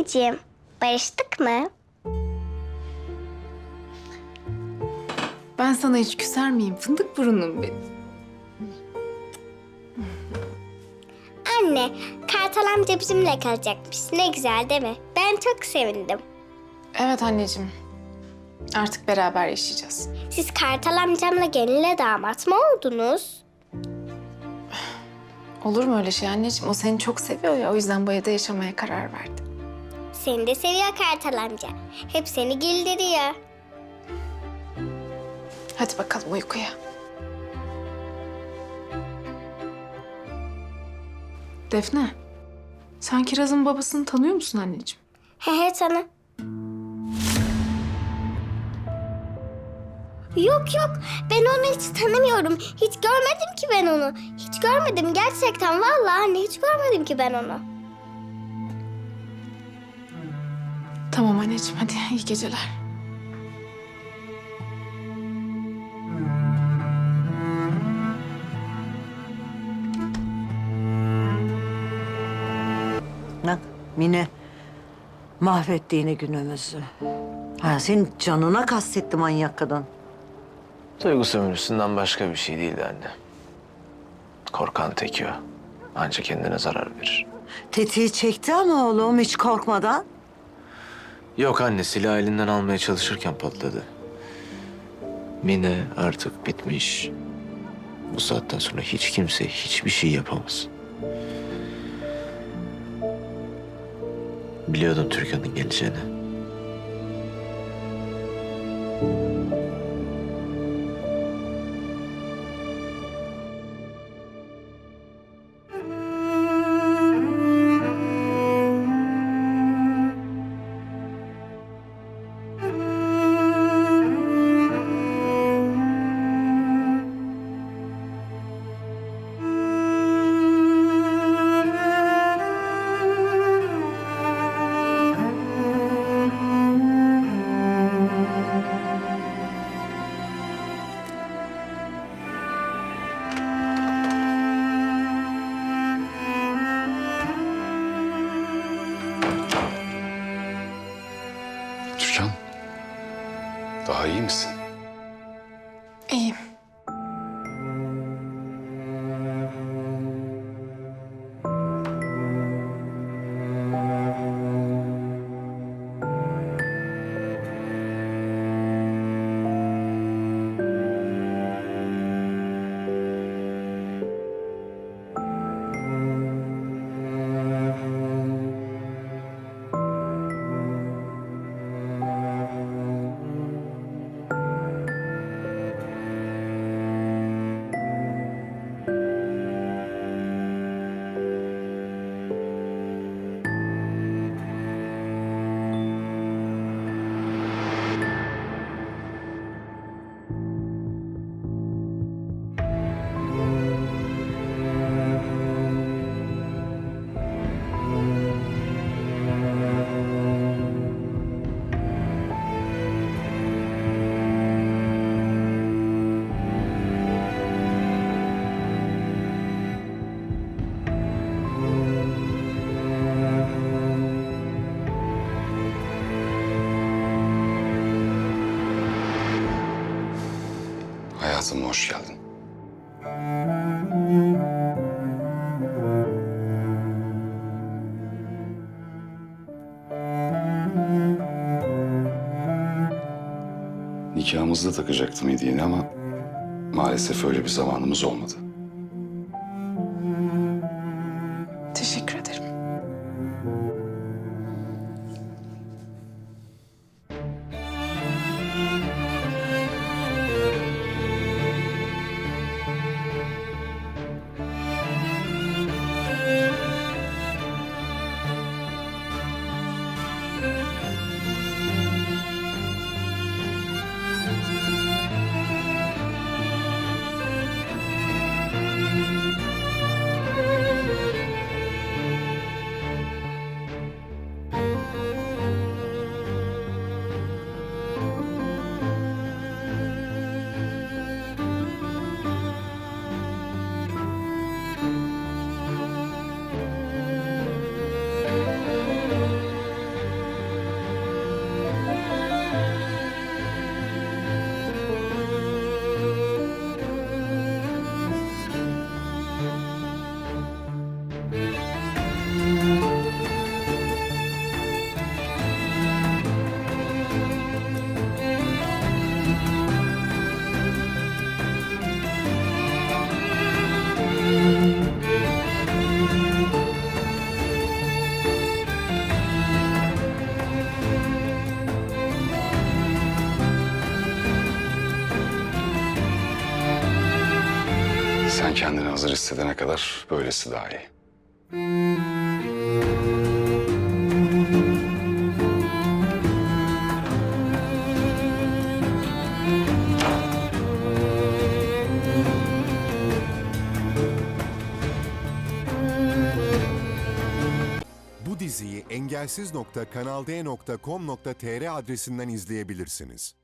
Anneciğim, barıştık mı? Ben sana hiç küser miyim? Fındık burunum benim. Anne, Kartal amca bizimle kalacakmış. Ne güzel değil mi? Ben çok sevindim. Evet anneciğim. Artık beraber yaşayacağız. Siz Kartal amcamla gelinle damat mı oldunuz? Olur mu öyle şey anneciğim? O seni çok seviyor ya. O yüzden bu evde yaşamaya karar verdi. Seni de seviyor Kartal amca. Hep seni güldürüyor. Hadi bakalım uykuya. Defne, sen Kiraz'ın babasını tanıyor musun anneciğim? He he sana. Yok yok ben onu hiç tanımıyorum. Hiç görmedim ki ben onu. Hiç görmedim gerçekten vallahi anne hiç görmedim ki ben onu. Tamam anneciğim hadi iyi geceler. Bak Mine mahvetti yine günümüzü. Ha, senin canına kastetti manyak kadın. Duygu sömürüsünden başka bir şey değildi anne. Korkan teki o. Ancak kendine zarar verir. Tetiği çekti ama oğlum hiç korkmadan. Yok anne silah elinden almaya çalışırken patladı. Mine artık bitmiş. Bu saatten sonra hiç kimse hiçbir şey yapamaz. Biliyordum Türkan'ın geleceğini. Türkan, daha iyi misin? İyiyim. Hayatıma hoş geldin. Nikahımızda takacaktım hediyeni ama maalesef öyle bir zamanımız olmadı. Kendini hazır hissedene kadar böylesi daha iyi. Bu diziyi engelsiz.kanalde.com.tr adresinden izleyebilirsiniz.